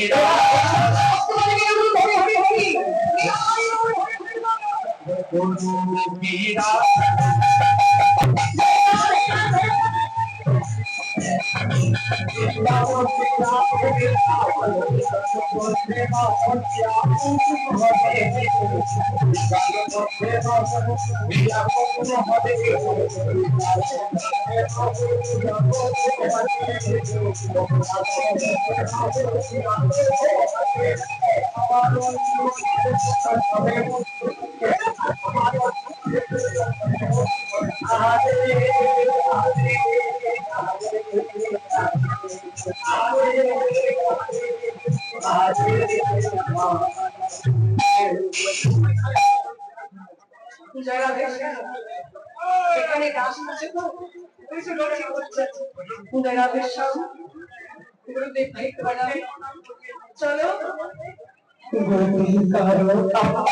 এবারে কোন গোপীরা কোন গোপীরা এখানে গাছ আছে তো ওই যে লড়াই করছে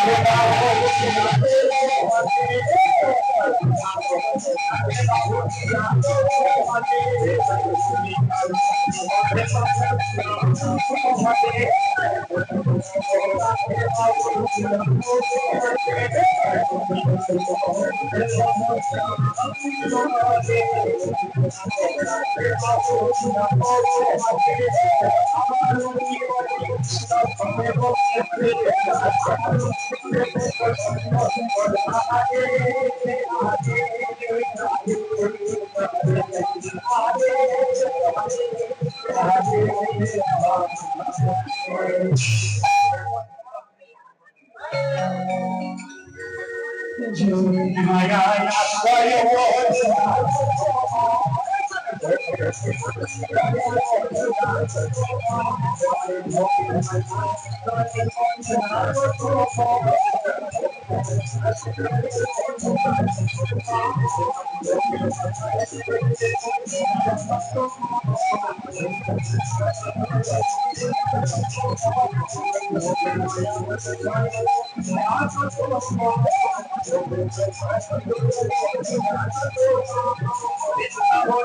পুনরাবেশ সব এগুলো দেখতে পারবে চলো মায়ায় আশ্রয়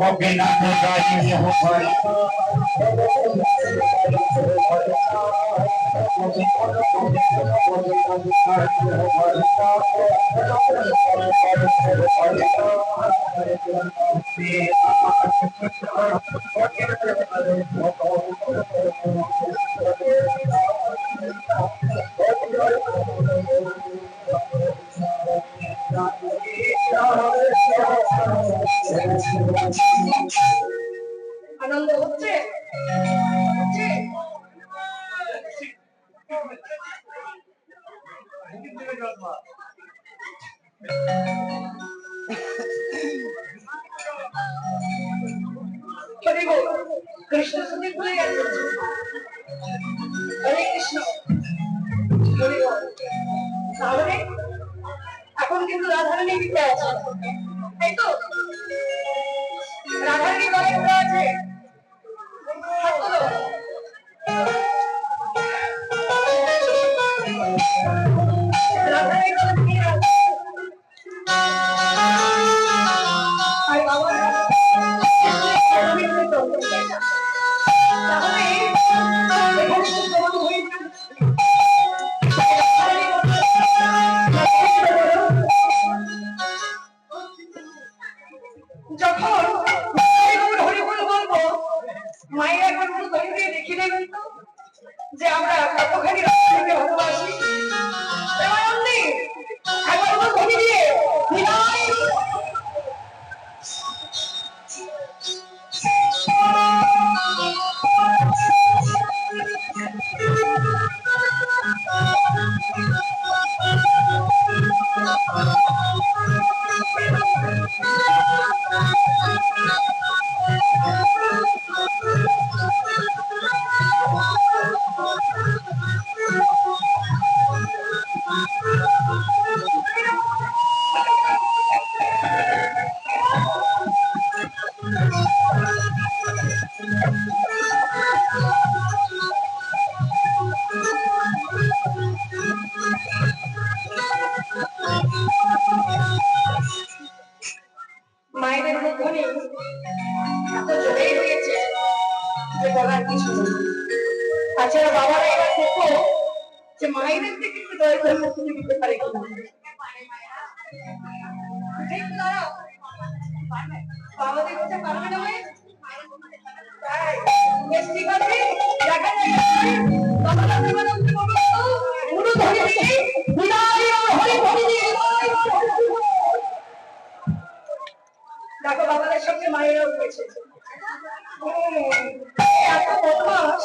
কোন গোপীনাথ গাড়ি হয় আনন্দ কৃষ্ণ শুনে ভুলে গেছে হরে কৃষ্ণ। তাহলে এখন কিন্তু রাধারানী দিতে আছে তাই তো? তাছাড়া বাবারা এবার দেখো যে মায়েদের থেকে একটু দয়া করে মুক্তি দিতে পারে বাবাদের। দেখো বাবাদের সঙ্গে মায়েরাও হয়েছে এত বদমাস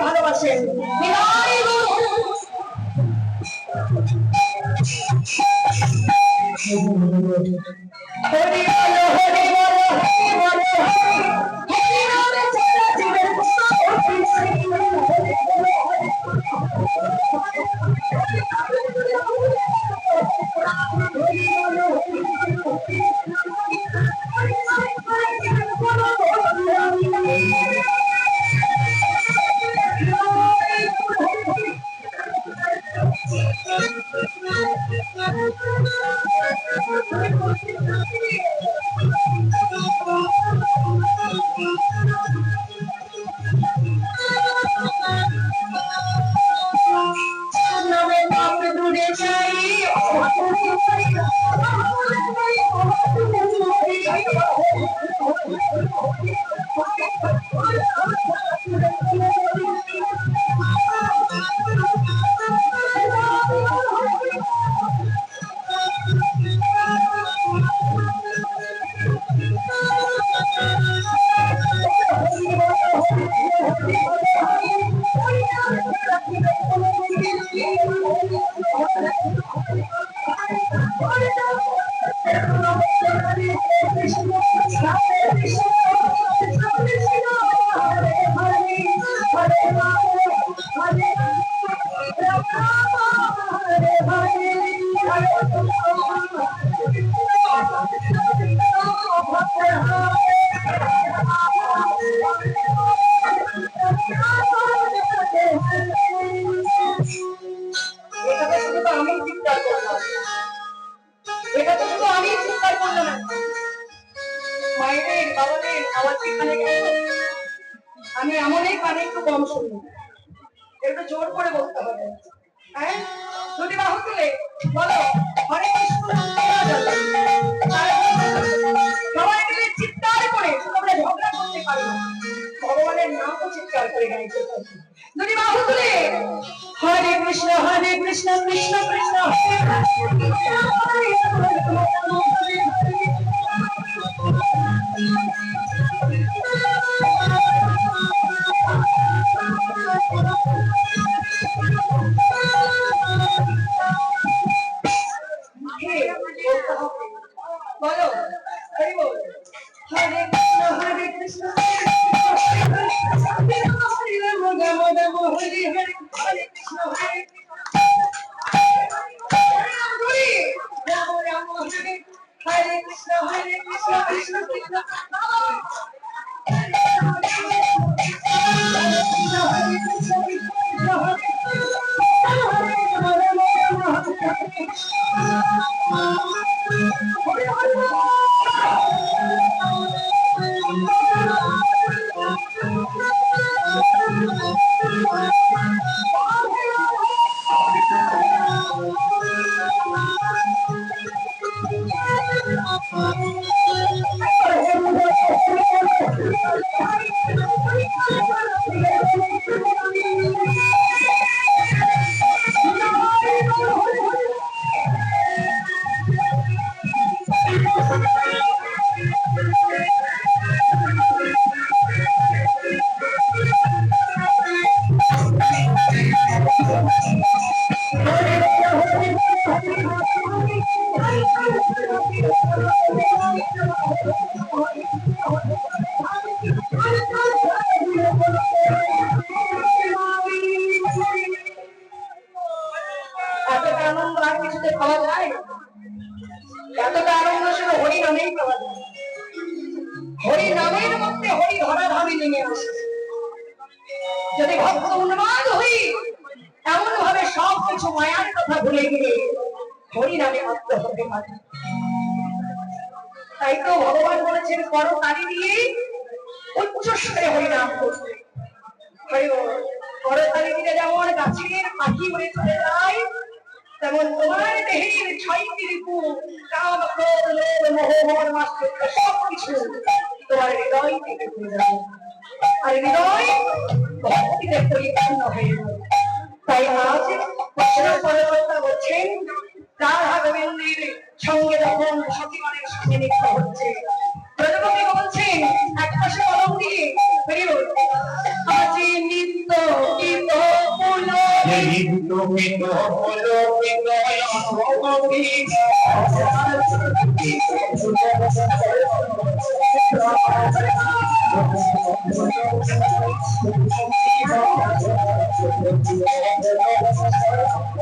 ভালোবাসেন বিদায় গৌর। নামে আমি চিৎকার আমি এমনই কানে একটু কম শুনি একটু জোর করে বলতে হবে। হ্যাঁ? যদি বাহু তুলে বলো হরে কৃষ্ণ। সবাই চিৎকার করে, তোমরা ঝগড়া করতে পারো। ভগবানের নামও চিৎকার করে গাইতে যদি বাহু তুলে হরে কৃষ্ণ হরে কৃষ্ণ কৃষ্ণ কৃষ্ণ। বলো হরি নামের মধ্যে হরি ধরা ধামে নেমে আসে যদি ভক্ত উন্মাদ হই এমন ভাবে সব কিছু মায়ার কথা ভুলে গিয়ে হরি নামে মত্ত হতে পারে তাই তো ভগবান বলেছেন বড় তালি দিয়ে উচ্চ স্বরে করতে হরি বল। বড় তালি দিলে যেমন গাছের পাখি হয়ে চলে যায়, তেমন তোমার দেহের ছয়টি রিপু কাম ক্রোধ লোভ, মোহ মন মাস্তুর্য সব কিছু তোমার হৃদয় থেকে ঘুরে যাবে আর হৃদয় ভক্তিতে পরিপূর্ণ হয়ে তাই আজ পরবর্তী বলছেন রাধা গোবিন্দের সঙ্গে যখন সতীমানের সঙ্গে নিত্য হচ্ছে ব্রজপতি বলছেন এক পাশে কলম দিয়ে বেরিয়ে আজি নিত্য গীত পুলো নিত্য মিত হলো বিনয় Thank you.